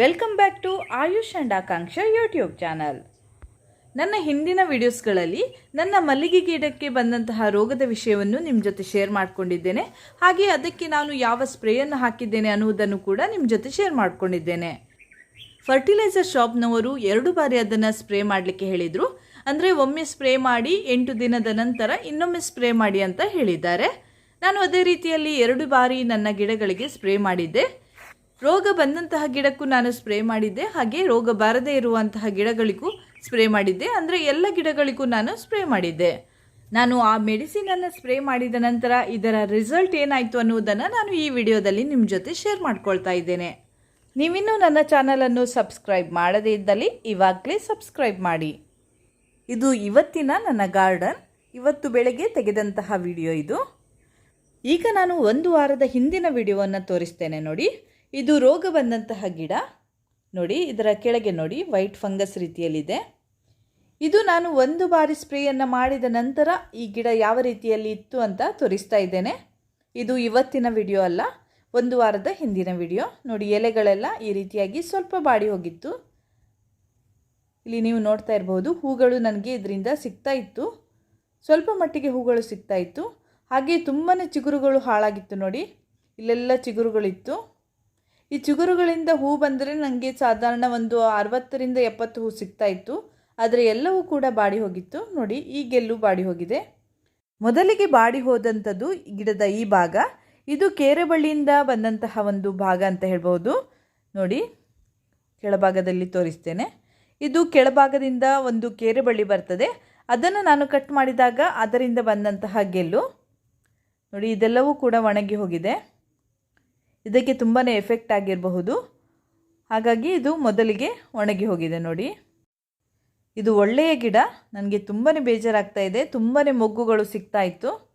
Welcome back to Ayush and Akanksha YouTube channel ನನ್ನ ಹಿಂದಿನ ವಿಡಿಯೋಸ್ಗಳಲ್ಲಿ ನನ್ನ ಮಲ್ಲಿಗೆ ಗಿಡಕ್ಕೆ ಬಂದಂತಹ ರೋಗದ ವಿಷಯವನ್ನು ನಿಮ್ಮ ಜೊತೆ ಶೇರ್ ಮಾಡಿಕೊಂಡಿದ್ದೇನೆ. ಹಾಗೆ ಅದಕ್ಕೆ ನಾನು ಯಾವ ಸ್ಪ್ರೇಯನ್ನು ಹಾಕಿದ್ದೇನೆ ಅನ್ನುವುದನ್ನು ಕೂಡ ನಿಮ್ಮ ಜೊತೆ ಶೇರ್ ಮಾಡಿಕೊಂಡಿದ್ದೇನೆ. ಫರ್ಟಿಲೈಸರ್ ಶಾಪ್ನವರು ಎರಡು ಬಾರಿ ಅದನ್ನು ಸ್ಪ್ರೇ ಮಾಡಲಿಕ್ಕೆ ಹೇಳಿದರು. ಅಂದರೆ ಒಮ್ಮೆ ಸ್ಪ್ರೇ ಮಾಡಿ ಎಂಟು ದಿನದ ನಂತರ ಇನ್ನೊಮ್ಮೆ ಸ್ಪ್ರೇ ಮಾಡಿ ಅಂತ ಹೇಳಿದ್ದಾರೆ. ನಾನು ಅದೇ ರೀತಿಯಲ್ಲಿ ಎರಡು ಬಾರಿ ನನ್ನ ಗಿಡಗಳಿಗೆ ಸ್ಪ್ರೇ ಮಾಡಿದ್ದೆ. ರೋಗ ಬಂದಂತಹ ಗಿಡಕ್ಕೂ ನಾನು ಸ್ಪ್ರೇ ಮಾಡಿದ್ದೆ. ಹಾಗೆ ರೋಗ ಬಾರದೇ ಇರುವಂತಹ ಗಿಡಗಳಿಗೂ ಸ್ಪ್ರೇ ಮಾಡಿದ್ದೆ. ಅಂದರೆ ಎಲ್ಲ ಗಿಡಗಳಿಗೂ ನಾನು ಸ್ಪ್ರೇ ಮಾಡಿದ್ದೆ. ನಾನು ಆ ಮೆಡಿಸಿನನ್ನು ಸ್ಪ್ರೇ ಮಾಡಿದ ನಂತರ ಇದರ ರಿಸಲ್ಟ್ ಏನಾಯಿತು ಅನ್ನುವುದನ್ನು ನಾನು ಈ ವಿಡಿಯೋದಲ್ಲಿ ನಿಮ್ಮ ಜೊತೆ ಶೇರ್ ಮಾಡ್ಕೊಳ್ತಾ ಇದ್ದೇನೆ. ನೀವಿನ್ನೂ ನನ್ನ ಚಾನಲನ್ನು ಸಬ್ಸ್ಕ್ರೈಬ್ ಮಾಡದೇ ಇದ್ದಲ್ಲಿ ಇವಾಗಲೇ ಸಬ್ಸ್ಕ್ರೈಬ್ ಮಾಡಿ. ಇದು ಇವತ್ತಿನ ನನ್ನ ಗಾರ್ಡನ್. ಇವತ್ತು ಬೆಳಗ್ಗೆ ತೆಗೆದಂತಹ ವಿಡಿಯೋ ಇದು. ಈಗ ನಾನು ಒಂದು ವಾರದ ಹಿಂದಿನ ವಿಡಿಯೋವನ್ನು ತೋರಿಸ್ತೇನೆ ನೋಡಿ. ಇದು ರೋಗ ಬಂದಂತಹ ಗಿಡ. ನೋಡಿ, ಇದರ ಕೆಳಗೆ ನೋಡಿ, ವೈಟ್ ಫಂಗಸ್ ರೀತಿಯಲ್ಲಿದೆ. ಇದು ನಾನು ಒಂದು ಬಾರಿ ಸ್ಪ್ರೇಯನ್ನು ಮಾಡಿದ ನಂತರ ಈ ಗಿಡ ಯಾವ ರೀತಿಯಲ್ಲಿ ಇತ್ತು ಅಂತ ತೋರಿಸ್ತಾ ಇದ್ದೇನೆ. ಇದು ಇವತ್ತಿನ ವಿಡಿಯೋ ಅಲ್ಲ, ಒಂದು ವಾರದ ಹಿಂದಿನ ವಿಡಿಯೋ. ನೋಡಿ, ಎಲೆಗಳೆಲ್ಲ ಈ ರೀತಿಯಾಗಿ ಸ್ವಲ್ಪ ಬಾಡಿ ಹೋಗಿತ್ತು. ಇಲ್ಲಿ ನೀವು ನೋಡ್ತಾ ಇರಬಹುದು ಹೂಗಳು ನನಗೆ ಇದರಿಂದ ಸಿಗ್ತಾ ಇತ್ತು. ಸ್ವಲ್ಪ ಮಟ್ಟಿಗೆ ಹೂಗಳು ಸಿಗ್ತಾ ಇತ್ತು. ಹಾಗೆ ತುಂಬಾ ಚಿಗುರುಗಳು ಹಾಳಾಗಿತ್ತು ನೋಡಿ. ಇಲ್ಲೆಲ್ಲ ಚಿಗುರುಗಳಿತ್ತು. ಈ ಚಿಗುರುಗಳಿಂದ ಹೂ ಬಂದರೆ ನನಗೆ ಸಾಧಾರಣ ಒಂದು ಅರವತ್ತರಿಂದ ಎಪ್ಪತ್ತು ಹೂ ಸಿಗ್ತಾ ಇತ್ತು. ಆದರೆ ಎಲ್ಲವೂ ಕೂಡ ಬಾಡಿ ಹೋಗಿತ್ತು. ನೋಡಿ, ಈ ಗೆಲ್ಲು ಬಾಡಿ ಹೋಗಿದೆ. ಮೊದಲಿಗೆ ಬಾಡಿ ಹೋದಂಥದ್ದು ಗಿಡದ ಈ ಭಾಗ. ಇದು ಕೇರೆಬಳ್ಳಿಯಿಂದ ಬಂದಂತಹ ಒಂದು ಭಾಗ ಅಂತ ಹೇಳ್ಬೋದು. ನೋಡಿ, ಕೆಳಭಾಗದಲ್ಲಿ ತೋರಿಸ್ತೇನೆ. ಇದು ಕೆಳಭಾಗದಿಂದ ಒಂದು ಕೇರೆಬಳ್ಳಿ ಬರ್ತದೆ. ಅದನ್ನು ನಾನು ಕಟ್ ಮಾಡಿದಾಗ ಅದರಿಂದ ಬಂದಂತಹ ಗೆಲ್ಲು. ನೋಡಿ, ಇದೆಲ್ಲವೂ ಕೂಡ ಒಣಗಿ ಹೋಗಿದೆ. ಇದಕ್ಕೆ ತುಂಬಾ ಎಫೆಕ್ಟ್ ಆಗಿರಬಹುದು. ಹಾಗಾಗಿ ಇದು ಮೊದಲಿಗೆ ಒಣಗಿ ಹೋಗಿದೆ ನೋಡಿ. ಇದು ಒಳ್ಳೆಯ ಗಿಡ. ನನಗೆ ತುಂಬಾ ಬೇಜಾರಾಗ್ತಾ ಇದೆ. ತುಂಬಾ ಮೊಗ್ಗುಗಳು ಸಿಗ್ತಾ ಇತ್ತು.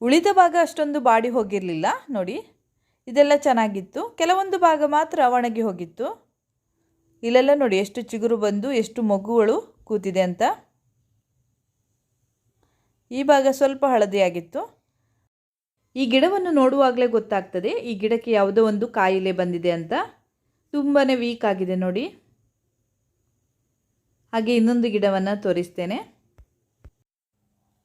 ಉಳಿದ ಭಾಗ ಅಷ್ಟೊಂದು ಬಾಡಿ ಹೋಗಿರಲಿಲ್ಲ ನೋಡಿ. ಇದೆಲ್ಲ ಚೆನ್ನಾಗಿತ್ತು. ಕೆಲವೊಂದು ಭಾಗ ಮಾತ್ರ ಒಣಗಿ ಹೋಗಿತ್ತು. ಇಲ್ಲೆಲ್ಲ ನೋಡಿ ಎಷ್ಟು ಚಿಗುರು ಬಂದು ಎಷ್ಟು ಮೊಗ್ಗುಗಳು ಕೂತಿದೆ ಅಂತ. ಈ ಭಾಗ ಸ್ವಲ್ಪ ಹಳದಿಯಾಗಿತ್ತು. ಈ ಗಿಡವನ್ನು ನೋಡುವಾಗಲೇ ಗೊತ್ತಾಗ್ತದೆ, ಈ ಗಿಡಕ್ಕೆ ಯಾವುದೋ ಒಂದು ಕಾಯಿಲೆ ಬಂದಿದೆ ಅಂತ. ತುಂಬಾ ವೀಕ್ ಆಗಿದೆ ನೋಡಿ. ಹಾಗೆ ಇನ್ನೊಂದು ಗಿಡವನ್ನು ತೋರಿಸ್ತೇನೆ.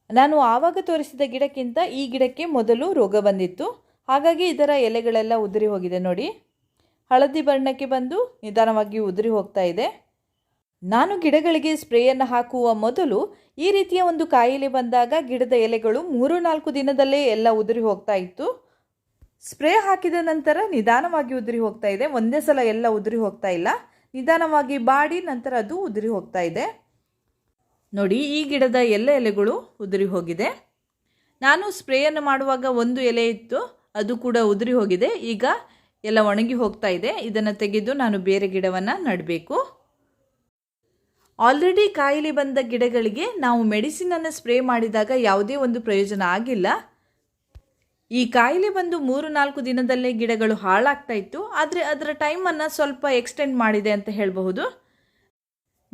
ನಾನು ಆವಾಗ ತೋರಿಸಿದ ಗಿಡಕ್ಕಿಂತ ಈ ಗಿಡಕ್ಕೆ ಮೊದಲು ರೋಗ ಬಂದಿತ್ತು. ಹಾಗಾಗಿ ಇದರ ಎಲೆಗಳೆಲ್ಲ ಉದುರಿ ಹೋಗಿದೆ ನೋಡಿ. ಹಳದಿ ಬಣ್ಣಕ್ಕೆ ಬಂದು ನಿಧಾನವಾಗಿ ಉದುರಿ ಹೋಗ್ತಾ ಇದೆ. ನಾನು ಗಿಡಗಳಿಗೆ ಸ್ಪ್ರೇಯನ್ನು ಹಾಕುವ ಮೊದಲು ಈ ರೀತಿಯ ಒಂದು ಕಾಯಿಲೆ ಬಂದಾಗ ಗಿಡದ ಎಲೆಗಳು ಮೂರು ನಾಲ್ಕು ದಿನದಲ್ಲೇ ಎಲ್ಲ ಉದುರಿ ಹೋಗ್ತಾ ಇತ್ತು. ಸ್ಪ್ರೇ ಹಾಕಿದ ನಂತರ ನಿಧಾನವಾಗಿ ಉದುರಿ ಹೋಗ್ತಾ ಇದೆ. ಒಂದೇ ಸಲ ಎಲ್ಲ ಉದುರಿ ಹೋಗ್ತಾ ಇಲ್ಲ. ನಿಧಾನವಾಗಿ ಬಾಡಿ, ನಂತರ ಅದು ಉದುರಿ ಹೋಗ್ತಾ ಇದೆ. ನೋಡಿ, ಈ ಗಿಡದ ಎಲ್ಲ ಎಲೆಗಳು ಉದುರಿ ಹೋಗಿದೆ. ನಾನು ಸ್ಪ್ರೇಯನ್ನು ಮಾಡುವಾಗ ಒಂದು ಎಲೆ ಇತ್ತು. ಅದು ಕೂಡ ಉದುರಿ ಹೋಗಿದೆ. ಈಗ ಎಲ್ಲ ಒಣಗಿ ಹೋಗ್ತಾ ಇದೆ. ಇದನ್ನು ತೆಗೆದು ನಾನು ಬೇರೆ ಗಿಡವನ್ನು ನೆಡಬೇಕು. ಆಲ್ರೆಡಿ ಕಾಯಿಲೆ ಬಂದ ಗಿಡಗಳಿಗೆ ನಾವು ಮೆಡಿಸಿನನ್ನು ಸ್ಪ್ರೇ ಮಾಡಿದಾಗ ಯಾವುದೇ ಒಂದು ಪ್ರಯೋಜನ ಆಗಿಲ್ಲ. ಈ ಕಾಯಿಲೆ ಬಂದು ಮೂರು ನಾಲ್ಕು ದಿನದಲ್ಲೇ ಗಿಡಗಳು ಹಾಳಾಗ್ತಾ ಇತ್ತು. ಆದರೆ ಅದರ ಟೈಮನ್ನು ಸ್ವಲ್ಪ ಎಕ್ಸ್ಟೆಂಡ್ ಮಾಡಿದೆ ಅಂತ ಹೇಳಬಹುದು.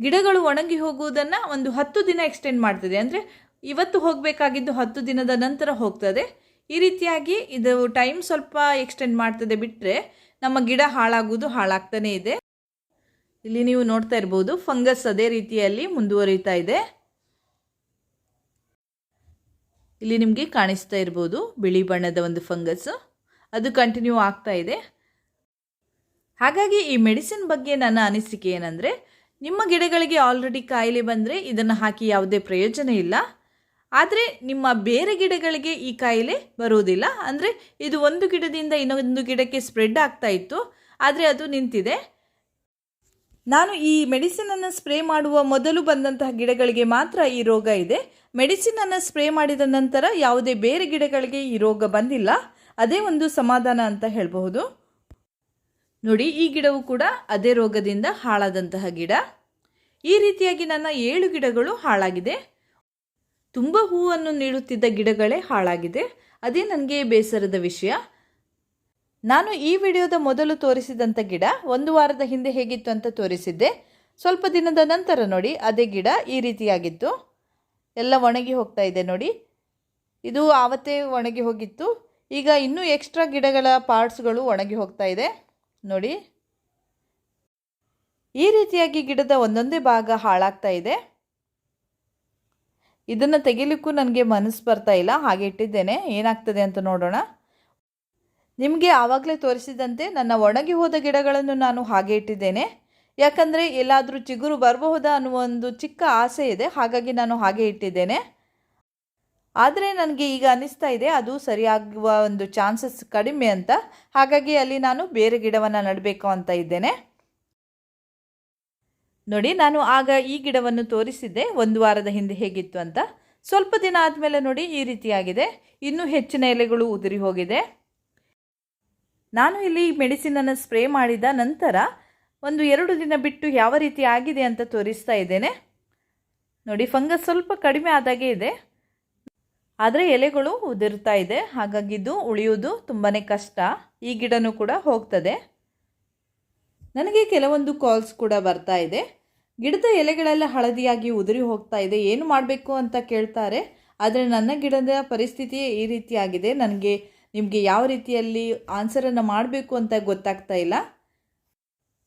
ಗಿಡಗಳು ಒಣಗಿ ಹೋಗುವುದನ್ನು ಒಂದು ಹತ್ತು ದಿನ ಎಕ್ಸ್ಟೆಂಡ್ ಮಾಡ್ತದೆ. ಅಂದರೆ ಇವತ್ತು ಹೋಗಬೇಕಾಗಿದ್ದು ಹತ್ತು ದಿನದ ನಂತರ ಹೋಗ್ತದೆ. ಈ ರೀತಿಯಾಗಿ ಇದು ಟೈಮ್ ಸ್ವಲ್ಪ ಎಕ್ಸ್ಟೆಂಡ್ ಮಾಡ್ತದೆ ಬಿಟ್ಟರೆ ನಮ್ಮ ಗಿಡ ಹಾಳಾಗುವುದು, ಹಾಳಾಗ್ತಾನೇ ಇದೆ. ಇಲ್ಲಿ ನೀವು ನೋಡ್ತಾ ಇರ್ಬೋದು, ಫಂಗಸ್ ಅದೇ ರೀತಿಯಲ್ಲಿ ಮುಂದುವರಿತಾ ಇದೆ. ಇಲ್ಲಿ ನಿಮಗೆ ಕಾಣಿಸ್ತಾ ಇರ್ಬೋದು, ಬಿಳಿ ಬಣ್ಣದ ಒಂದು ಫಂಗಸ್. ಅದು ಕಂಟಿನ್ಯೂ ಆಗ್ತಾ ಇದೆ. ಹಾಗಾಗಿ ಈ ಮೆಡಿಸಿನ್ ಬಗ್ಗೆ ನನ್ನ ಅನಿಸಿಕೆ ಏನಂದರೆ, ನಿಮ್ಮ ಗಿಡಗಳಿಗೆ ಆಲ್ರೆಡಿ ಕಾಯಿಲೆ ಬಂದರೆ ಇದನ್ನು ಹಾಕಿ ಯಾವುದೇ ಪ್ರಯೋಜನ ಇಲ್ಲ. ಆದರೆ ನಿಮ್ಮ ಬೇರೆ ಗಿಡಗಳಿಗೆ ಈ ಕಾಯಿಲೆ ಬರುವುದಿಲ್ಲ ಅಂದರೆ ಇದು ಒಂದು ಗಿಡದಿಂದ ಇನ್ನೊಂದು ಗಿಡಕ್ಕೆ ಸ್ಪ್ರೆಡ್ ಆಗ್ತಾ ಇತ್ತು. ಆದರೆ ಅದು ನಿಂತಿದೆ. ನಾನು ಈ ಮೆಡಿಸಿನನ್ನು ಸ್ಪ್ರೇ ಮಾಡುವ ಮೊದಲು ಬಂದಂತಹ ಗಿಡಗಳಿಗೆ ಮಾತ್ರ ಈ ರೋಗ ಇದೆ. ಮೆಡಿಸಿನನ್ನು ಸ್ಪ್ರೇ ಮಾಡಿದ ನಂತರ ಯಾವುದೇ ಬೇರೆ ಗಿಡಗಳಿಗೆ ಈ ರೋಗ ಬಂದಿಲ್ಲ. ಅದೇ ಒಂದು ಸಮಾಧಾನ ಅಂತ ಹೇಳಬಹುದು. ನೋಡಿ, ಈ ಗಿಡವು ಕೂಡ ಅದೇ ರೋಗದಿಂದ ಹಾಳಾದಂತಹ ಗಿಡ. ಈ ರೀತಿಯಾಗಿ ನನ್ನ ಏಳು ಗಿಡಗಳು ಹಾಳಾಗಿದೆ. ತುಂಬ ಹೂವನ್ನು ನೀಡುತ್ತಿದ್ದ ಗಿಡಗಳೇ ಹಾಳಾಗಿದೆ. ಅದೇ ನನಗೆ ಬೇಸರದ ವಿಷಯ. ನಾನು ಈ ವಿಡಿಯೋದ ಮೊದಲು ತೋರಿಸಿದಂಥ ಗಿಡ ಒಂದು ವಾರದ ಹಿಂದೆ ಹೇಗಿತ್ತು ಅಂತ ತೋರಿಸಿದ್ದೆ. ಸ್ವಲ್ಪ ದಿನದ ನಂತರ ನೋಡಿ, ಅದೇ ಗಿಡ ಈ ರೀತಿಯಾಗಿತ್ತು. ಎಲ್ಲ ಒಣಗಿ ಹೋಗ್ತಾ ಇದೆ ನೋಡಿ. ಇದು ಆವತ್ತೇ ಒಣಗಿ ಹೋಗಿತ್ತು. ಈಗ ಇನ್ನೂ ಎಕ್ಸ್ಟ್ರಾ ಗಿಡಗಳ ಪಾರ್ಟ್ಸ್ಗಳು ಒಣಗಿ ಹೋಗ್ತಾ ಇದೆ. ನೋಡಿ. ಈ ರೀತಿಯಾಗಿ ಗಿಡದ ಒಂದೊಂದೇ ಭಾಗ ಹಾಳಾಗ್ತಾ ಇದೆ. ಇದನ್ನು ತೆಗಿಲಿಕ್ಕೂ ನನಗೆ ಮನಸ್ಸು ಬರ್ತಾ ಇಲ್ಲ. ಹಾಗೆ ಇಟ್ಟಿದ್ದೇನೆ. ಏನಾಗ್ತದೆ ಅಂತ ನೋಡೋಣ. ನಿಮಗೆ ಆವಾಗಲೇ ತೋರಿಸಿದಂತೆ ನನ್ನ ಒಣಗಿ ಹೋದ ಗಿಡಗಳನ್ನು ನಾನು ಹಾಗೆ ಇಟ್ಟಿದ್ದೇನೆ. ಯಾಕಂದರೆ ಎಲ್ಲಾದರೂ ಚಿಗುರು ಬರಬಹುದಾ ಅನ್ನುವ ಒಂದು ಚಿಕ್ಕ ಆಸೆ ಇದೆ, ಹಾಗಾಗಿ ನಾನು ಹಾಗೆ ಇಟ್ಟಿದ್ದೇನೆ. ಆದರೆ ನನಗೆ ಈಗ ಅನ್ನಿಸ್ತಾ ಇದೆ, ಅದು ಸರಿಯಾಗುವ ಒಂದು ಚಾನ್ಸಸ್ ಕಡಿಮೆ ಅಂತ. ಹಾಗಾಗಿ ಅಲ್ಲಿ ನಾನು ಬೇರೆ ಗಿಡವನ್ನು ನೆಡಬೇಕು ಅಂತ ಇದ್ದೇನೆ. ನೋಡಿ, ನಾನು ಆಗ ಈ ಗಿಡವನ್ನು ತೋರಿಸಿದ್ದೆ, ಒಂದು ವಾರದ ಹಿಂದೆ ಹೇಗಿತ್ತು ಅಂತ. ಸ್ವಲ್ಪ ದಿನ ಆದಮೇಲೆ ನೋಡಿ, ಈ ರೀತಿಯಾಗಿದೆ. ಇನ್ನೂ ಹೆಚ್ಚಿನ ಎಲೆಗಳು ಉದುರಿ ಹೋಗಿದೆ. ನಾನು ಇಲ್ಲಿ ಮೆಡಿಸಿನನ್ನು ಸ್ಪ್ರೇ ಮಾಡಿದ ನಂತರ ಒಂದು ಎರಡು ದಿನ ಬಿಟ್ಟು ಯಾವ ರೀತಿ ಆಗಿದೆ ಅಂತ ತೋರಿಸ್ತಾ ಇದ್ದೇನೆ. ನೋಡಿ, ಫಂಗಸ್ ಸ್ವಲ್ಪ ಕಡಿಮೆ ಆದಾಗೆ ಇದೆ. ಆದರೆ ಎಲೆಗಳು ಉದುರ್ತಾ ಇದೆ. ಹಾಗಾಗಿ ಇದು ಉಳಿಯುವುದು ತುಂಬಾ ಕಷ್ಟ. ಈ ಗಿಡನೂ ಕೂಡ ಹೋಗ್ತದೆ. ನನಗೆ ಕೆಲವೊಂದು ಕಾಲ್ಸ್ ಕೂಡ ಬರ್ತಾ ಇದೆ. ಗಿಡದ ಎಲೆಗಳೆಲ್ಲ ಹಳದಿಯಾಗಿ ಉದುರಿ ಹೋಗ್ತಾ ಇದೆ. ಏನು ಮಾಡಬೇಕು ಅಂತ ಕೇಳ್ತಾರೆ. ಆದರೆ ನನ್ನ ಗಿಡದ ಪರಿಸ್ಥಿತಿಯೇ ಈ ರೀತಿಯಾಗಿದೆ. ನನಗೆ ನಿಮಗೆ ಯಾವ ರೀತಿಯಲ್ಲಿ ಆನ್ಸರನ್ನು ಮಾಡಬೇಕು ಅಂತ ಗೊತ್ತಾಗ್ತಾ ಇಲ್ಲ.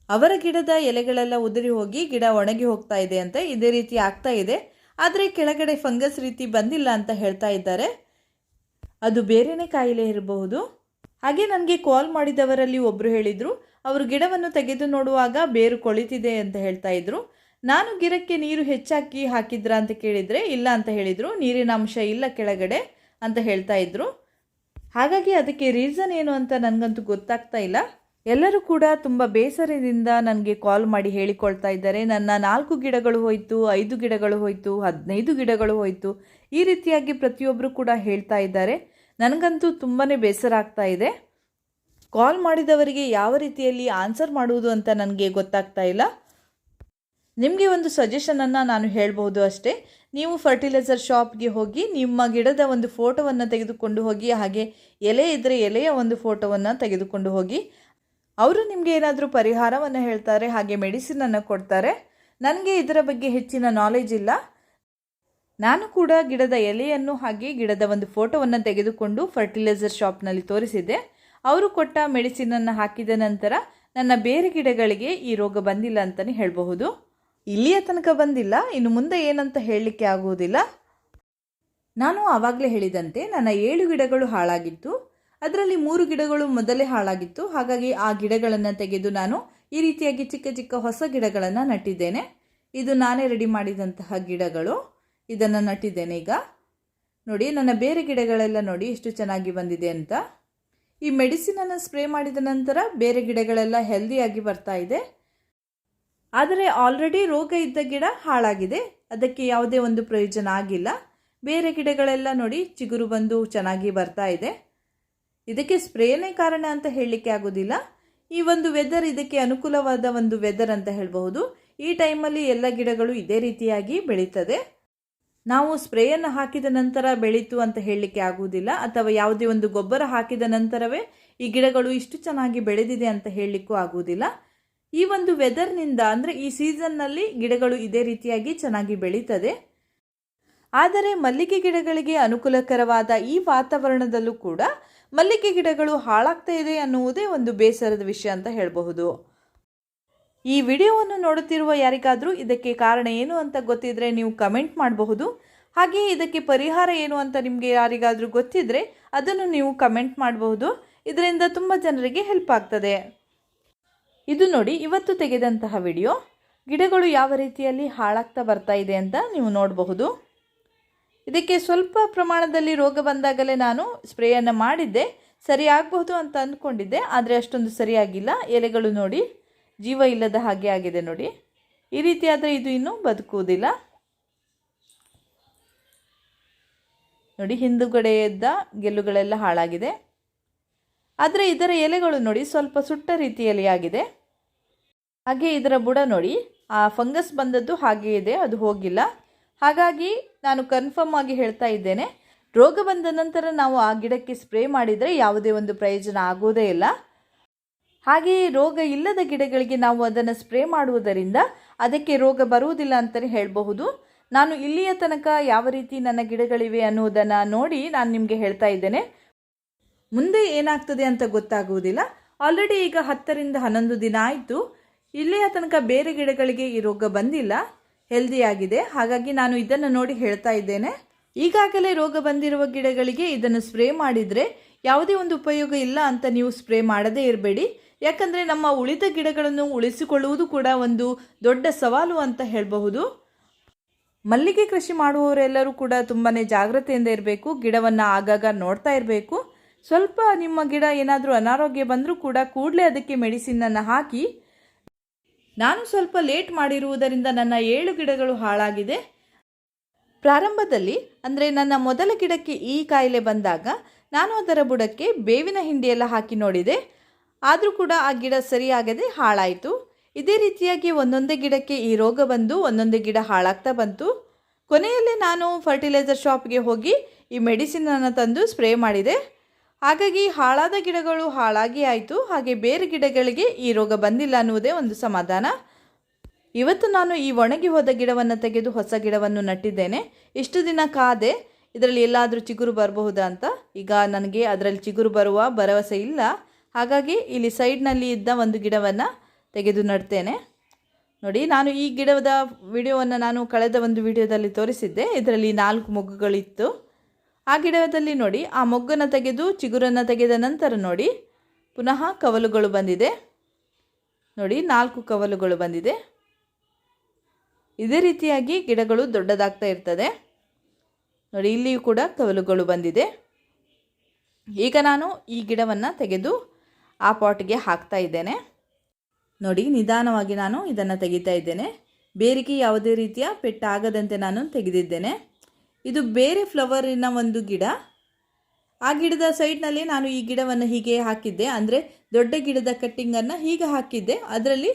ಅವರ ಗಿಡದ ಎಲೆಗಳೆಲ್ಲ ಉದುರಿ ಹೋಗಿ ಗಿಡ ಒಣಗಿ ಹೋಗ್ತಾ ಇದೆ ಅಂತ ಇದೇ ರೀತಿ ಆಗ್ತಾ ಇದೆ. ಆದರೆ ಕೆಳಗಡೆ ಫಂಗಸ್ ರೀತಿ ಬಂದಿಲ್ಲ ಅಂತ ಹೇಳ್ತಾ ಇದ್ದಾರೆ. ಅದು ಬೇರೆಯೇ ಕಾಯಿಲೆ ಇರಬಹುದು. ಹಾಗೆ ನನಗೆ ಕಾಲ್ ಮಾಡಿದವರಲ್ಲಿ ಒಬ್ಬರು ಹೇಳಿದರು, ಅವರು ಗಿಡವನ್ನು ತೆಗೆದು ನೋಡುವಾಗ ಬೇರು ಕೊಳಿತಿದೆ ಅಂತ ಹೇಳ್ತಾ ಇದ್ರು. ನಾನು ಗಿಡಕ್ಕೆ ನೀರು ಹೆಚ್ಚಾಕಿ ಹಾಕಿದ್ರಾ ಅಂತ ಕೇಳಿದರೆ ಇಲ್ಲ ಅಂತ ಹೇಳಿದರು. ನೀರಿನ ಅಂಶ ಇಲ್ಲ ಕೆಳಗಡೆ ಅಂತ ಹೇಳ್ತಾ ಇದ್ರು. ಹಾಗಾಗಿ ಅದಕ್ಕೆ ರೀಸನ್ ಏನು ಅಂತ ನನಗಂತೂ ಗೊತ್ತಾಗ್ತಾ ಇಲ್ಲ. ಎಲ್ಲರೂ ಕೂಡ ತುಂಬ ಬೇಸರದಿಂದ ನನಗೆ ಕಾಲ್ ಮಾಡಿ ಹೇಳಿಕೊಳ್ತಾ ಇದ್ದಾರೆ. ನನ್ನ ನಾಲ್ಕು ಗಿಡಗಳು ಹೋಯಿತು, ಐದು ಗಿಡಗಳು ಹೋಯಿತು, ಹದಿನೈದು ಗಿಡಗಳು ಹೋಯಿತು. ಈ ರೀತಿಯಾಗಿ ಪ್ರತಿಯೊಬ್ಬರು ಕೂಡ ಹೇಳ್ತಾ ಇದ್ದಾರೆ. ನನಗಂತೂ ತುಂಬಾ ಬೇಸರ ಆಗ್ತಾ ಇದೆ. ಕಾಲ್ ಮಾಡಿದವರಿಗೆ ಯಾವ ರೀತಿಯಲ್ಲಿ ಆನ್ಸರ್ ಮಾಡುವುದು ಅಂತ ನನಗೆ ಗೊತ್ತಾಗ್ತಾ ಇಲ್ಲ. ನಿಮಗೆ ಒಂದು ಸಜೆಷನನ್ನು ನಾನು ಹೇಳ್ಬೋದು ಅಷ್ಟೇ. ನೀವು ಫರ್ಟಿಲೈಸರ್ ಶಾಪ್ಗೆ ಹೋಗಿ ನಿಮ್ಮ ಗಿಡದ ಒಂದು ಫೋಟೋವನ್ನು ತೆಗೆದುಕೊಂಡು ಹೋಗಿ, ಹಾಗೆ ಎಲೆ ಇದ್ದರೆ ಎಲೆಯ ಒಂದು ಫೋಟೋವನ್ನು ತೆಗೆದುಕೊಂಡು ಹೋಗಿ, ಅವರು ನಿಮಗೆ ಏನಾದರೂ ಪರಿಹಾರವನ್ನು ಹೇಳ್ತಾರೆ, ಹಾಗೆ ಮೆಡಿಸಿನನ್ನು ಕೊಡ್ತಾರೆ. ನನಗೆ ಇದರ ಬಗ್ಗೆ ಹೆಚ್ಚಿನ ನಾಲೆಜ್ ಇಲ್ಲ. ನಾನು ಕೂಡ ಗಿಡದ ಎಲೆಯನ್ನು ಹಾಗೆ ಗಿಡದ ಒಂದು ಫೋಟೋವನ್ನು ತೆಗೆದುಕೊಂಡು ಫರ್ಟಿಲೈಸರ್ ಶಾಪ್ನಲ್ಲಿ ತೋರಿಸಿದ್ದೆ. ಅವರು ಕೊಟ್ಟ ಮೆಡಿಸಿನನ್ನು ಹಾಕಿದ ನಂತರ ನನ್ನ ಬೇರೆ ಗಿಡಗಳಿಗೆ ಈ ರೋಗ ಬಂದಿಲ್ಲ ಅಂತಲೇ ಹೇಳಬಹುದು. ಇಲ್ಲಿಯ ತನಕ ಬಂದಿಲ್ಲ, ಇನ್ನು ಮುಂದೆ ಏನಂತ ಹೇಳಲಿಕ್ಕೆ ಆಗುವುದಿಲ್ಲ. ನಾನು ಆವಾಗಲೇ ಹೇಳಿದಂತೆ, ನನ್ನ ಏಳು ಗಿಡಗಳು ಹಾಳಾಗಿತ್ತು. ಅದರಲ್ಲಿ ಮೂರು ಗಿಡಗಳು ಮೊದಲೇ ಹಾಳಾಗಿತ್ತು. ಹಾಗಾಗಿ ಆ ಗಿಡಗಳನ್ನು ತೆಗೆದು ನಾನು ಈ ರೀತಿಯಾಗಿ ಚಿಕ್ಕ ಚಿಕ್ಕ ಹೊಸ ಗಿಡಗಳನ್ನು ನಟ್ಟಿದ್ದೇನೆ. ಇದು ನಾನೇ ರೆಡಿ ಮಾಡಿದಂತಹ ಗಿಡಗಳು. ಇದನ್ನು ನಟ್ಟಿದ್ದೇನೆ ಈಗ. ನೋಡಿ, ನನ್ನ ಬೇರೆ ಗಿಡಗಳೆಲ್ಲ ನೋಡಿ ಎಷ್ಟು ಚೆನ್ನಾಗಿ ಬಂದಿದೆ ಅಂತ. ಈ ಮೆಡಿಸಿನನ್ನು ಸ್ಪ್ರೇ ಮಾಡಿದ ನಂತರ ಬೇರೆ ಗಿಡಗಳೆಲ್ಲ ಹೆಲ್ದಿಯಾಗಿ ಬರ್ತಾ ಇದೆ. ಆದರೆ ಆಲ್ರೆಡಿ ರೋಗ ಇದ್ದ ಗಿಡ ಹಾಳಾಗಿದೆ. ಅದಕ್ಕೆ ಯಾವುದೇ ಒಂದು ಪ್ರಯೋಜನ ಆಗಿಲ್ಲ. ಬೇರೆ ಗಿಡಗಳೆಲ್ಲ ನೋಡಿ ಚಿಗುರು ಬಂದು ಚೆನ್ನಾಗಿ ಬರ್ತಾ ಇದೆ. ಇದಕ್ಕೆ ಸ್ಪ್ರೇನೇ ಕಾರಣ ಅಂತ ಹೇಳಲಿಕ್ಕೆ ಆಗೋದಿಲ್ಲ. ಈ ಒಂದು ವೆದರ್ ಇದಕ್ಕೆ ಅನುಕೂಲವಾದ ಒಂದು ವೆದರ್ ಅಂತ ಹೇಳಬಹುದು. ಈ ಟೈಮಲ್ಲಿ ಎಲ್ಲ ಗಿಡಗಳು ಇದೇ ರೀತಿಯಾಗಿ ಬೆಳೀತದೆ. ನಾವು ಸ್ಪ್ರೇಯನ್ನು ಹಾಕಿದ ನಂತರ ಬೆಳೀತು ಅಂತ ಹೇಳಲಿಕ್ಕೆ ಆಗುವುದಿಲ್ಲ ಅಥವಾ ಯಾವುದೇ ಒಂದು ಗೊಬ್ಬರ ಹಾಕಿದ ನಂತರವೇ ಈ ಗಿಡಗಳು ಇಷ್ಟು ಚೆನ್ನಾಗಿ ಬೆಳೆದಿದೆ ಅಂತ ಹೇಳಲಿಕ್ಕೂ ಆಗುವುದಿಲ್ಲ ಈ ಒಂದು ವೆದರ್ನಿಂದ ಅಂದರೆ ಈ ಸೀಸನ್ನಲ್ಲಿ ಗಿಡಗಳು ಇದೇ ರೀತಿಯಾಗಿ ಚೆನ್ನಾಗಿ ಬೆಳೀತದೆ. ಆದರೆ ಮಲ್ಲಿಗೆ ಗಿಡಗಳಿಗೆ ಅನುಕೂಲಕರವಾದ ಈ ವಾತಾವರಣದಲ್ಲೂ ಕೂಡ ಮಲ್ಲಿಗೆ ಗಿಡಗಳು ಹಾಳಾಗ್ತಾ ಇದೆ ಅನ್ನುವುದೇ ಒಂದು ಬೇಸರದ ವಿಷಯ ಅಂತ ಹೇಳಬಹುದು. ಈ ವಿಡಿಯೋವನ್ನು ನೋಡುತ್ತಿರುವ ಯಾರಿಗಾದರೂ ಇದಕ್ಕೆ ಕಾರಣ ಏನು ಅಂತ ಗೊತ್ತಿದ್ರೆ ನೀವು ಕಮೆಂಟ್ ಮಾಡಬಹುದು. ಹಾಗೆಯೇ ಇದಕ್ಕೆ ಪರಿಹಾರ ಏನು ಅಂತ ನಿಮಗೆ ಯಾರಿಗಾದರೂ ಗೊತ್ತಿದ್ರೆ ಅದನ್ನು ನೀವು ಕಮೆಂಟ್ ಮಾಡಬಹುದು. ಇದರಿಂದ ತುಂಬ ಜನರಿಗೆ ಹೆಲ್ಪ್ ಆಗ್ತದೆ. ಇದು ನೋಡಿ, ಇವತ್ತು ತೆಗೆದಂತಹ ವಿಡಿಯೋ. ಗಿಡಗಳು ಯಾವ ರೀತಿಯಲ್ಲಿ ಹಾಳಾಗ್ತಾ ಬರ್ತಾ ಇದೆ ಅಂತ ನೀವು ನೋಡಬಹುದು. ಇದಕ್ಕೆ ಸ್ವಲ್ಪ ಪ್ರಮಾಣದಲ್ಲಿ ರೋಗ ಬಂದಾಗಲೇ ನಾನು ಸ್ಪ್ರೇಯನ್ನು ಮಾಡಿದ್ದೆ. ಸರಿಯಾಗಬಹುದು ಅಂತ ಅಂದ್ಕೊಂಡಿದ್ದೆ ಆದರೆ ಅಷ್ಟೊಂದು ಸರಿಯಾಗಿಲ್ಲ. ಎಲೆಗಳು ನೋಡಿ, ಜೀವ ಇಲ್ಲದ ಹಾಗೆ ಆಗಿದೆ ನೋಡಿ. ಈ ರೀತಿಯಾದರೆ ಇದು ಇನ್ನೂ ಬದುಕುವುದಿಲ್ಲ. ನೋಡಿ ಹಿಂದುಗಡೆಯದ್ದ ಗೆಲ್ಲುಗಳೆಲ್ಲ ಹಾಳಾಗಿದೆ. ಆದರೆ ಇದರ ಎಲೆಗಳು ನೋಡಿ, ಸ್ವಲ್ಪ ಸುಟ್ಟ ರೀತಿಯಲ್ಲಿ ಆಗಿದೆ. ಹಾಗೆ ಇದರ ಬುಡ ನೋಡಿ. ಆ ಫಂಗಸ್ ಬಂದದ್ದು ಹಾಗೆ ಇದೆ, ಅದು ಹೋಗಿಲ್ಲ. ಹಾಗಾಗಿ ನಾನು ಕನ್ಫರ್ಮ್ ಆಗಿ ಹೇಳ್ತಾ ಇದ್ದೇನೆ. ರೋಗ ಬಂದ ನಂತರ ನಾವು ಆ ಗಿಡಕ್ಕೆ ಸ್ಪ್ರೇ ಮಾಡಿದರೆ ಯಾವುದೇ ಒಂದು ಪ್ರಯೋಜನ ಆಗೋದೇ ಇಲ್ಲ. ಹಾಗೆಯೇ ರೋಗ ಇಲ್ಲದ ಗಿಡಗಳಿಗೆ ನಾವು ಅದನ್ನು ಸ್ಪ್ರೇ ಮಾಡುವುದರಿಂದ ಅದಕ್ಕೆ ರೋಗ ಬರುವುದಿಲ್ಲ ಅಂತಲೇ ಹೇಳಬಹುದು. ನಾನು ಇಲ್ಲಿಯ ತನಕ ಯಾವ ರೀತಿ ನನ್ನ ಗಿಡಗಳಿವೆ ಅನ್ನುವುದನ್ನು ನೋಡಿ ನಾನು ನಿಮಗೆ ಹೇಳ್ತಾ ಇದ್ದೇನೆ. ಮುಂದೆ ಏನಾಗ್ತದೆ ಅಂತ ಗೊತ್ತಾಗುವುದಿಲ್ಲ. ಆಲ್ರೆಡಿ ಈಗ ಹತ್ತರಿಂದ ಹನ್ನೊಂದು ದಿನ ಆಯಿತು. ಇಲ್ಲಿಯ ತನಕ ಬೇರೆ ಗಿಡಗಳಿಗೆ ಈ ರೋಗ ಬಂದಿಲ್ಲ, ಹೆಲ್ದಿಯಾಗಿದೆ. ಹಾಗಾಗಿ ನಾನು ಇದನ್ನು ನೋಡಿ ಹೇಳ್ತಾ ಇದ್ದೇನೆ. ಈಗಾಗಲೇ ರೋಗ ಬಂದಿರುವ ಗಿಡಗಳಿಗೆ ಇದನ್ನು ಸ್ಪ್ರೇ ಮಾಡಿದರೆ ಯಾವುದೇ ಒಂದು ಉಪಯೋಗ ಇಲ್ಲ ಅಂತ ನೀವು ಸ್ಪ್ರೇ ಮಾಡದೇ ಇರಬೇಡಿ. ಯಾಕಂದರೆ ನಮ್ಮ ಉಳಿದ ಗಿಡಗಳನ್ನು ಉಳಿಸಿಕೊಳ್ಳುವುದು ಕೂಡ ಒಂದು ದೊಡ್ಡ ಸವಾಲು ಅಂತ ಹೇಳಬಹುದು. ಮಲ್ಲಿಗೆ ಕೃಷಿ ಮಾಡುವವರೆಲ್ಲರೂ ಕೂಡ ತುಂಬಾ ಜಾಗ್ರತೆಯಿಂದ ಇರಬೇಕು, ಗಿಡವನ್ನು ಆಗಾಗ ನೋಡ್ತಾ ಇರಬೇಕು. ಸ್ವಲ್ಪ ನಿಮ್ಮ ಗಿಡ ಏನಾದರೂ ಅನಾರೋಗ್ಯ ಬಂದರೂ ಕೂಡ ಕೂಡಲೇ ಅದಕ್ಕೆ ಮೆಡಿಸಿನನ್ನು ಹಾಕಿ ನಾನು ಸ್ವಲ್ಪ ಲೇಟ್ ಮಾಡಿರುವುದರಿಂದ ನನ್ನ ಏಳು ಗಿಡಗಳು ಹಾಳಾಗಿದೆ. ಪ್ರಾರಂಭದಲ್ಲಿ, ಅಂದರೆ ನನ್ನ ಮೊದಲ ಗಿಡಕ್ಕೆ ಈ ಕಾಯಿಲೆ ಬಂದಾಗ ನಾನು ಅದರ ಬುಡಕ್ಕೆ ಬೇವಿನ ಹಿಂಡಿಯೆಲ್ಲ ಹಾಕಿ ನೋಡಿದೆ. ಆದರೂ ಕೂಡ ಆ ಗಿಡ ಸರಿಯಾಗದೆ ಹಾಳಾಯಿತು. ಇದೇ ರೀತಿಯಾಗಿ ಒಂದೊಂದೇ ಗಿಡಕ್ಕೆ ಈ ರೋಗ ಬಂದು ಒಂದೊಂದೇ ಗಿಡ ಹಾಳಾಗ್ತಾ ಬಂತು. ಕೊನೆಯಲ್ಲಿ ನಾನು ಫರ್ಟಿಲೈಸರ್ ಶಾಪ್ಗೆ ಹೋಗಿ ಈ ಮೆಡಿಸಿನನ್ನು ತಂದು ಸ್ಪ್ರೇ ಮಾಡಿದೆ. ಹಾಗಾಗಿ ಹಾಳಾದ ಗಿಡಗಳು ಹಾಳಾಗಿ ಆಯಿತು, ಹಾಗೆ ಬೇರೆ ಗಿಡಗಳಿಗೆ ಈ ರೋಗ ಬಂದಿಲ್ಲ ಅನ್ನುವುದೇ ಒಂದು ಸಮಾಧಾನ. ಇವತ್ತು ನಾನು ಈ ಒಣಗಿ ಹೋದ ಗಿಡವನ್ನು ತೆಗೆದು ಹೊಸ ಗಿಡವನ್ನು ನಟ್ಟಿದ್ದೇನೆ. ಇಷ್ಟು ದಿನ ಕಾದೆ, ಇದರಲ್ಲಿ ಎಲ್ಲಾದರೂ ಚಿಗುರು ಬರಬಹುದಾ ಅಂತ? ಈಗ ನನಗೆ ಅದರಲ್ಲಿ ಚಿಗುರು ಬರುವ ಭರವಸೆ ಇಲ್ಲ. ಹಾಗಾಗಿ ಇಲ್ಲಿ ಸೈಡ್ನಲ್ಲಿ ಇದ್ದ ಒಂದು ಗಿಡವನ್ನು ತೆಗೆದು ನಡ್ತೇನೆ. ನೋಡಿ, ನಾನು ಈ ಗಿಡದ ವಿಡಿಯೋವನ್ನು ನಾನು ಕಳೆದ ಒಂದು ವಿಡಿಯೋದಲ್ಲಿ ತೋರಿಸಿದ್ದೆ. ಇದರಲ್ಲಿ ನಾಲ್ಕು ಮೊಗ್ಗುಗಳಿತ್ತು. ಆ ಗಿಡದಲ್ಲಿ ನೋಡಿ, ಆ ಮೊಗ್ಗನ್ನು ತೆಗೆದು ಚಿಗುರನ್ನು ತೆಗೆದ ನಂತರ ನೋಡಿ, ಪುನಃ ಕವಲುಗಳು ಬಂದಿದೆ. ನೋಡಿ, ನಾಲ್ಕು ಕವಲುಗಳು ಬಂದಿದೆ. ಇದೇ ರೀತಿಯಾಗಿ ಗಿಡಗಳು ದೊಡ್ಡದಾಗ್ತಾ ಇರ್ತದೆ. ನೋಡಿ, ಇಲ್ಲಿಯೂ ಕೂಡ ಕವಲುಗಳು ಬಂದಿದೆ. ಈಗ ನಾನು ಈ ಗಿಡವನ್ನು ತೆಗೆದು ಆ ಪಾಟ್ಗೆ ಹಾಕ್ತಾ ಇದ್ದೇನೆ. ನೋಡಿ, ನಿಧಾನವಾಗಿ ನಾನು ಇದನ್ನು ತೆಗಿತಾ ಇದ್ದೇನೆ. ಬೇರಿಗೆ ಯಾವುದೇ ರೀತಿಯ ಪೆಟ್ಟಾಗದಂತೆ ನಾನು ತೆಗೆದಿದ್ದೇನೆ. ಇದು ಬೇರೆ ಫ್ಲವರಿನ ಒಂದು ಗಿಡ. ಆ ಗಿಡದ ಸೈಡ್ನಲ್ಲಿ ನಾನು ಈ ಗಿಡವನ್ನು ಹೀಗೆ ಹಾಕಿದ್ದೆ. ಅಂದರೆ ದೊಡ್ಡ ಗಿಡದ ಕಟ್ಟಿಂಗನ್ನು ಹೀಗೆ ಹಾಕಿದ್ದೆ. ಅದರಲ್ಲಿ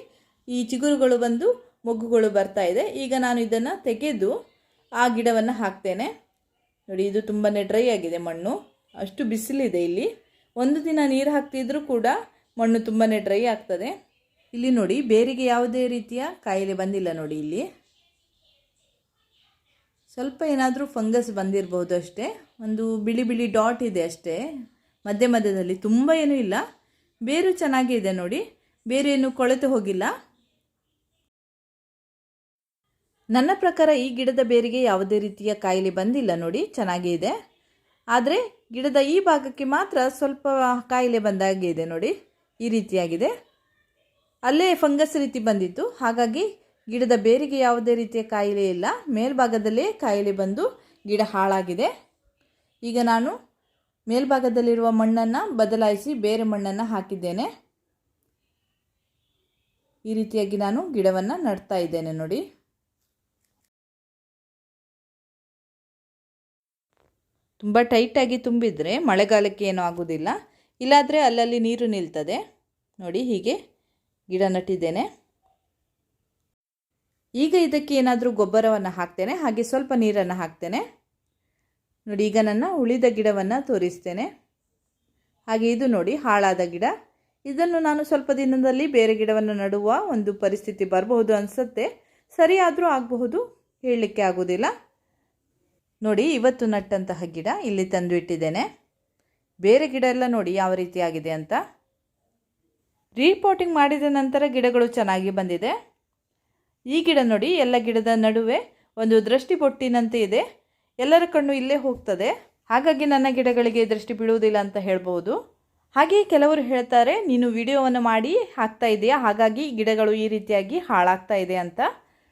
ಈ ಚಿಗುರುಗಳು ಬಂದು ಮೊಗ್ಗುಗಳು ಬರ್ತಾ ಇದೆ. ಈಗ ನಾನು ಇದನ್ನು ತೆಗೆದು ಆ ಗಿಡವನ್ನು ಹಾಕ್ತೇನೆ. ನೋಡಿ, ಇದು ತುಂಬಾ ಡ್ರೈ ಆಗಿದೆ ಮಣ್ಣು. ಅಷ್ಟು ಬಿಸಿಲಿದೆ ಇಲ್ಲಿ. ಒಂದು ದಿನ ನೀರು ಹಾಕ್ತಿದ್ರೂ ಕೂಡ ಮಣ್ಣು ತುಂಬಾ ಡ್ರೈ ಆಗ್ತದೆ. ಇಲ್ಲಿ ನೋಡಿ, ಬೇರಿಗೆ ಯಾವುದೇ ರೀತಿಯ ಕಾಯಿಲೆ ಬಂದಿಲ್ಲ ನೋಡಿ ಇಲ್ಲಿ. ಸ್ವಲ್ಪ ಏನಾದರೂ ಫಂಗಸ್ ಬಂದಿರಬಹುದು ಅಷ್ಟೇ. ಒಂದು ಬಿಳಿ ಬಿಳಿ ಡಾಟ್ ಇದೆ ಅಷ್ಟೇ. ಮಧ್ಯ ಮಧ್ಯದಲ್ಲಿ ತುಂಬ ಏನೂ ಇಲ್ಲ. ಬೇರು ಚೆನ್ನಾಗೇ ಇದೆ ನೋಡಿ. ಬೇರೆ ಏನು ಕೊಳೆತು ಹೋಗಿಲ್ಲ. ನನ್ನ ಪ್ರಕಾರ ಈ ಗಿಡದ ಬೇರಿಗೆ ಯಾವುದೇ ರೀತಿಯ ಕಾಯಿಲೆ ಬಂದಿಲ್ಲ ನೋಡಿ. ಚೆನ್ನಾಗೇ ಇದೆ ಆದರೆ ಗಿಡದ ಈ ಭಾಗಕ್ಕೆ ಮಾತ್ರ ಸ್ವಲ್ಪ ಕಾಯಿಲೆ ಬಂದಾಗೆ ಇದೆ ನೋಡಿ. ಈ ರೀತಿಯಾಗಿದೆ. ಅಲ್ಲೇ ಫಂಗಸ್ ರೀತಿ ಬಂದಿತ್ತು. ಹಾಗಾಗಿ ಗಿಡದ ಬೇರಿಗೆ ಯಾವುದೇ ರೀತಿಯ ಕಾಯಿಲೆ ಇಲ್ಲ. ಮೇಲ್ಭಾಗದಲ್ಲೇ ಕಾಯಿಲೆ ಬಂದು ಗಿಡ ಹಾಳಾಗಿದೆ. ಈಗ ನಾನು ಮೇಲ್ಭಾಗದಲ್ಲಿರುವ ಮಣ್ಣನ್ನು ಬದಲಾಯಿಸಿ ಬೇರೆ ಮಣ್ಣನ್ನು ಹಾಕಿದ್ದೇನೆ. ಈ ರೀತಿಯಾಗಿ ನಾನು ಗಿಡವನ್ನು ನಡ್ತಾ ಇದ್ದೇನೆ ನೋಡಿ. ತುಂಬ ಟೈಟಾಗಿ ತುಂಬಿದರೆ ಮಳೆಗಾಲಕ್ಕೆ ಏನೂ ಆಗೋದಿಲ್ಲ. ಇಲ್ಲಾದರೆ ಅಲ್ಲಲ್ಲಿ ನೀರು ನಿಲ್ತದೆ. ನೋಡಿ ಹೀಗೆ ಗಿಡ ನಟ್ಟಿದ್ದೇನೆ. ಈಗ ಇದಕ್ಕೆ ಏನಾದರೂ ಗೊಬ್ಬರವನ್ನು ಹಾಕ್ತೇನೆ, ಹಾಗೆ ಸ್ವಲ್ಪ ನೀರನ್ನು ಹಾಕ್ತೇನೆ. ನೋಡಿ, ಈಗ ನನ್ನ ಉಳಿದ ಗಿಡವನ್ನು ತೋರಿಸ್ತೇನೆ. ಹಾಗೆ ಇದು ನೋಡಿ, ಹಾಳಾದ ಗಿಡ. ಇದನ್ನು ನಾನು ಸ್ವಲ್ಪ ದಿನದಲ್ಲಿ ಬೇರೆ ಗಿಡವನ್ನು ನಡುವ ಒಂದು ಪರಿಸ್ಥಿತಿ ಬರಬಹುದು ಅನಿಸುತ್ತೆ. ಸರಿಯಾದರೂ ಆಗಬಹುದು, ಹೇಳಲಿಕ್ಕೆ ಆಗೋದಿಲ್ಲ. ನೋಡಿ, ಇವತ್ತು ನಟ್ಟಂತಹ ಗಿಡ ಇಲ್ಲಿ ತಂದು ಇಟ್ಟಿದ್ದೇನೆ ಬೇರೆ ಗಿಡ ಎಲ್ಲ ನೋಡಿ ಯಾವ ರೀತಿ ಆಗಿದೆ ಅಂತ. ರೀಪೋಟಿಂಗ್ ಮಾಡಿದ ನಂತರ ಗಿಡಗಳು ಚೆನ್ನಾಗಿ ಬಂದಿದೆ. ಈ ಗಿಡ ನೋಡಿ, ಎಲ್ಲ ಗಿಡದ ನಡುವೆ ಒಂದು ದೃಷ್ಟಿ ಬೊಟ್ಟಿನಂತೆ ಇದೆ. ಎಲ್ಲರ ಕಣ್ಣು ಇಲ್ಲೇ ಹೋಗ್ತದೆ. ಹಾಗಾಗಿ ನನ್ನ ಗಿಡಗಳಿಗೆ ದೃಷ್ಟಿ ಬೀಳುವುದಿಲ್ಲ ಅಂತ ಹೇಳ್ಬೋದು. ಹಾಗೆಯೇ ಕೆಲವರು ಹೇಳ್ತಾರೆ, ನೀನು ವಿಡಿಯೋವನ್ನು ಮಾಡಿ ಹಾಕ್ತಾ ಇದೆಯಾ? ಹಾಗಾಗಿ ಗಿಡಗಳು ಈ ರೀತಿಯಾಗಿ ಹಾಳಾಗ್ತಾ ಇದೆ ಅಂತ.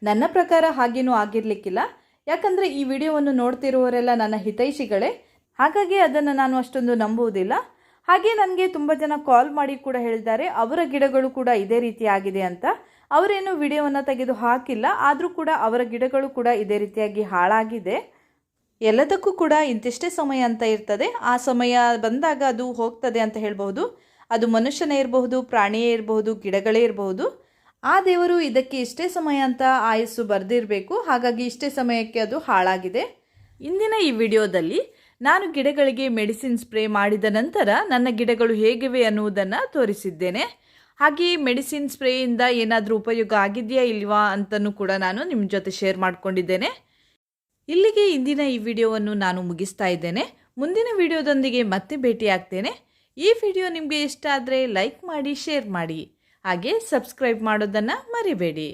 ನನ್ನ ಪ್ರಕಾರ ಹಾಗೇನೂ ಆಗಿರಲಿಕ್ಕಿಲ್ಲ. ಯಾಕಂದರೆ ಈ ವಿಡಿಯೋವನ್ನು ನೋಡ್ತಿರುವವರೆಲ್ಲ ನನ್ನ ಹಿತೈಷಿಗಳೇ. ಹಾಗಾಗಿ ಅದನ್ನು ನಾನು ಅಷ್ಟೊಂದು ನಂಬುವುದಿಲ್ಲ. ಹಾಗೆ ನನಗೆ ತುಂಬ ಜನ ಕಾಲ್ ಮಾಡಿ ಕೂಡ ಹೇಳಿದ್ದಾರೆ, ಅವರ ಗಿಡಗಳು ಕೂಡ ಇದೇ ರೀತಿ ಆಗಿದೆ ಅಂತ. ಅವರೇನು ವಿಡಿಯೋವನ್ನು ತೆಗೆದು ಹಾಕಿಲ್ಲ, ಆದರೂ ಕೂಡ ಅವರ ಗಿಡಗಳು ಕೂಡ ಇದೇ ರೀತಿಯಾಗಿ ಹಾಳಾಗಿದೆ. ಎಲ್ಲದಕ್ಕೂ ಕೂಡ ಇಂತಿಷ್ಟೇ ಸಮಯ ಅಂತ ಇರ್ತದೆ. ಆ ಸಮಯ ಬಂದಾಗ ಅದು ಹೋಗ್ತದೆ ಅಂತ ಹೇಳ್ಬಹುದು. ಅದು ಮನುಷ್ಯನೇ ಇರಬಹುದು, ಪ್ರಾಣಿಯೇ ಇರಬಹುದು, ಗಿಡಗಳೇ ಇರಬಹುದು. ಆ ದೇವರು ಇದಕ್ಕೆ ಇಷ್ಟೇ ಸಮಯ ಅಂತ ಆಯಸ್ಸು ಬರೆದಿರಬೇಕು. ಹಾಗಾಗಿ ಇಷ್ಟೇ ಸಮಯಕ್ಕೆ ಅದು ಹಾಳಾಗಿದೆ. ಇಂದಿನ ಈ ವಿಡಿಯೋದಲ್ಲಿ ನಾನು ಗಿಡಗಳಿಗೆ ಮೆಡಿಸಿನ್ ಸ್ಪ್ರೇ ಮಾಡಿದ ನಂತರ ನನ್ನ ಗಿಡಗಳು ಹೇಗಿವೆ ಅನ್ನುವುದನ್ನು ತೋರಿಸಿದ್ದೇನೆ. ಹಾಗೆಯೇ ಮೆಡಿಸಿನ್ ಸ್ಪ್ರೇಯಿಂದ ಏನಾದರೂ ಉಪಯೋಗ ಆಗಿದೆಯಾ ಇಲ್ವಾ ಅಂತಲೂ ಕೂಡ ನಾನು ನಿಮ್ಮ ಜೊತೆ ಶೇರ್ ಮಾಡಿಕೊಂಡಿದ್ದೇನೆ. ಇಲ್ಲಿಗೆ ಇಂದಿನ ಈ ವಿಡಿಯೋವನ್ನು ನಾನು ಮುಗಿಸ್ತಾ ಇದ್ದೇನೆ. ಮುಂದಿನ ವಿಡಿಯೋದೊಂದಿಗೆ ಮತ್ತೆ ಭೇಟಿ ಆಗ್ತೇನೆ ಈ ವಿಡಿಯೋ ನಿಮಗೆ ಇಷ್ಟ ಆದರೆ ಲೈಕ್ ಮಾಡಿ, ಶೇರ್ ಮಾಡಿ. ಹಾಗೆ ಸಬ್ಸ್ಕ್ರೈಬ್ ಮಾಡೋದನ್ನು ಮರಿಬೇಡಿ.